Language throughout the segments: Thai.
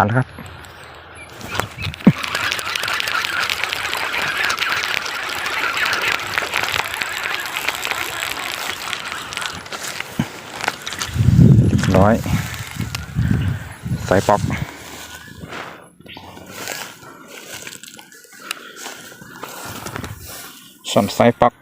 หันครับร้อยใส่ป๊อกส่วนไซปัก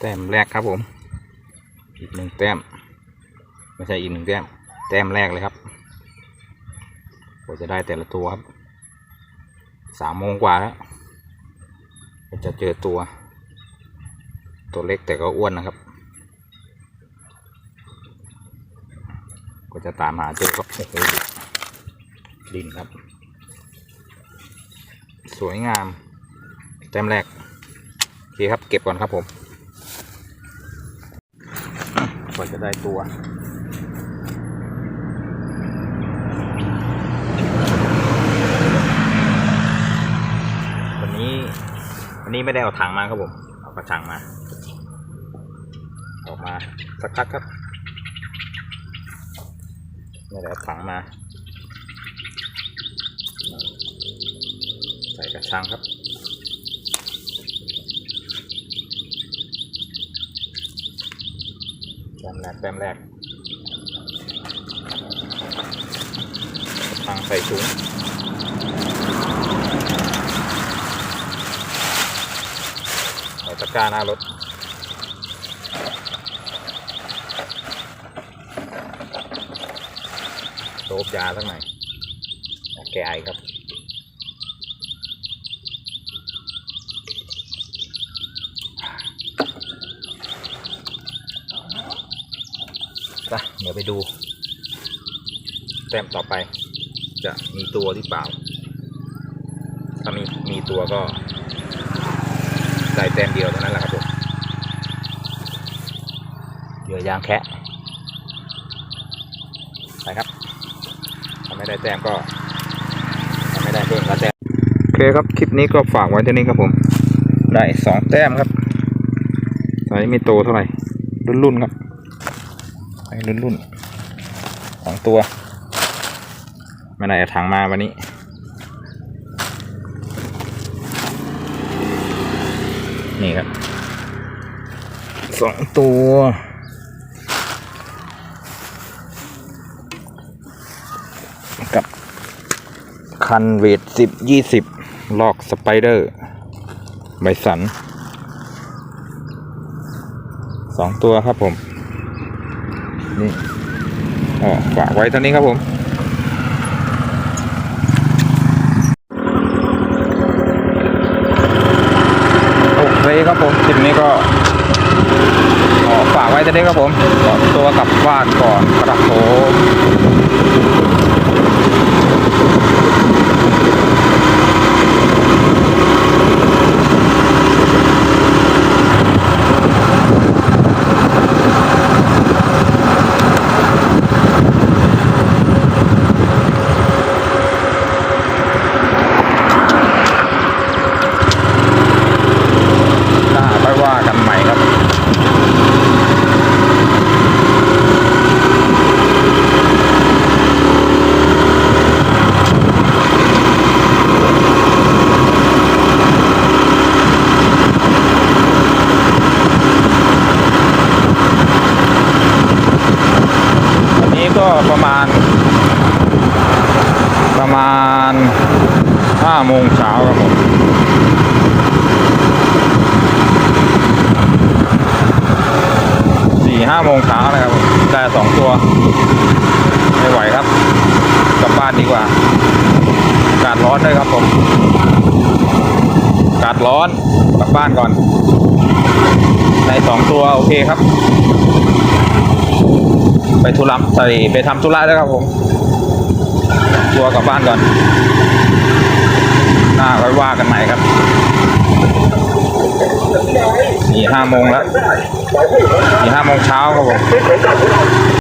แต้มแรกครับผม อีกหนึ่งแต้ม ไม่ใช่อีกหนึ่งแต้ม แต้มแรกเลยครับกว่าจะได้แต่ละตัวครับ สามโมงกว่าแล้วก็จะเจอตัว ตัวเล็กแต่ก็อ้วนนะครับ ก็จะตามหาเจอก็โอ้โหดินครับ สวยงาม แต้มแรกโอเคครับ เก็บก่อนครับผม กว่าจะได้ตัววันนี้วันนี้ไม่ได้เอาถังมาครับผม เอากระชังมา ออกมาสักพักครับไม่ได้เอาถังมา ใส่กระชังครับ ต้มแรกแต้มแรกทางใส่ถุงใส่ตะกร้าหน้ารถโดบยาสักหน่อยแก้ไอครับ ไป เดี๋ยวไปดู แต้มต่อไป จะมีตัวหรือเปล่า ถ้ามีมีตัวก็ได้แต้มเดียวเท่านั้นแหละครับผมเหยื่อยางแคะไปครับถ้าไม่ได้แต้มก็ถ้าไม่ได้เพิ่มก็แต้มโอเคครับคลิปนี้ก็ฝากไว้เท่านี้ครับผม ได้สองแต้มครับตอนนี้ไม่โตเท่าไหร่รุ่นๆครับไอ้ รุ่นรุ่นๆสองตัวไม่ไหนจะถังมาวันนี้ นี่ครับสองตัวกับคันเวทสิบยี่สิบลอกสไปเดอร์ใบสันสองตัวครับผม นี่อ๋อฝากไว้เท่านี้ครับผมโอเคครับผมคลิปนี้ก็ขอฝากไว้เท่านี้ครับผมขอตัวกลับบ้านก่อนครับผมหน้าค่อยว่ากันใหม่ครับ วันนี้ ก็ประมาณ ประมาณห้าโมงเช้าครับผมสี่ห้าโมงเช้านะครับได้สองตัว ไม่ไหวครับ กลับบ้านดีกว่าอากาศร้อนด้วยครับผมอากาศร้อนกลับบ้านก่อนได้สองตัว โอเคครับ ไปธุระใส่ไปทำธุระแล้วครับผมตัวกลับบ้านก่อนหน้าค่อยว่ากันใหม่ครับนี่ห้าโมงแล้วนี่ห้าโมงเช้าครับผม